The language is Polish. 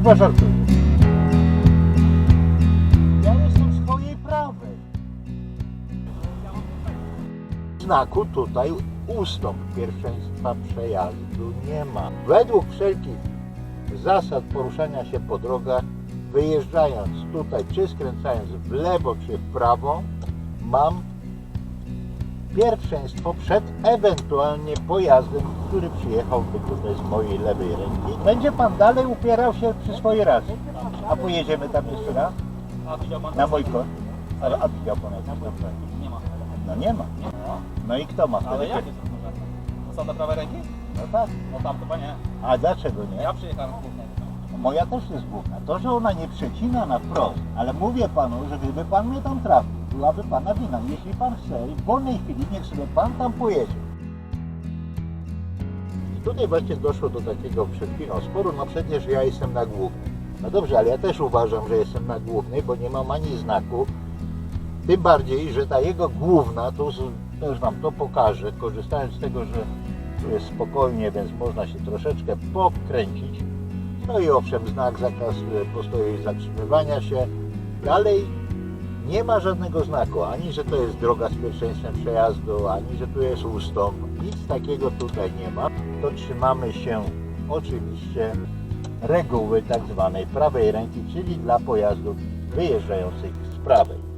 chyba żartuje. Ja jestem swojej prawej. Znaku tutaj ustąp pierwszeństwa przejazdu nie ma. Według wszelkich zasad poruszania się po drogach, wyjeżdżając tutaj, czy skręcając w lewo, czy w prawo, mam pierwszeństwo przed ewentualnie pojazdem, który przyjechałby tutaj z mojej lewej ręki. Będzie pan dalej upierał się przy swojej racji. A pojedziemy tam jeszcze raz? A Na mój kąt? Ale a widział pan jak to Nie ma. No nie ma. No i kto ma Ale wtedy? jakie są problemy? Zasada prawej ręki? No tak. No tam to panie. A dlaczego nie? Ja przyjechałem z głównej. Moja też jest główna. To, że ona nie przecina na wprost, ale mówię panu, że gdyby pan mnie tam trafił, byłaby pana wina. Jeśli pan chce i w wolnej chwili, niech sobie pan tam pojedzie. I tutaj właśnie doszło do takiego przed chwilą sporu, no przecież ja jestem na głównej. No dobrze, ale ja też uważam, że jestem na głównej, bo nie mam ani znaku. Tym bardziej, że ta jego główna, z- też wam to pokażę, korzystając z tego, że tu jest spokojnie, więc można się troszeczkę pokręcić. No i owszem, znak zakaz postoju i zatrzymywania się. Dalej nie ma żadnego znaku, ani że to jest droga z pierwszeństwem przejazdu, ani że tu jest ustąp. Nic takiego tutaj nie ma. To trzymamy się oczywiście reguły tak zwanej prawej ręki, czyli dla pojazdów wyjeżdżających z prawej.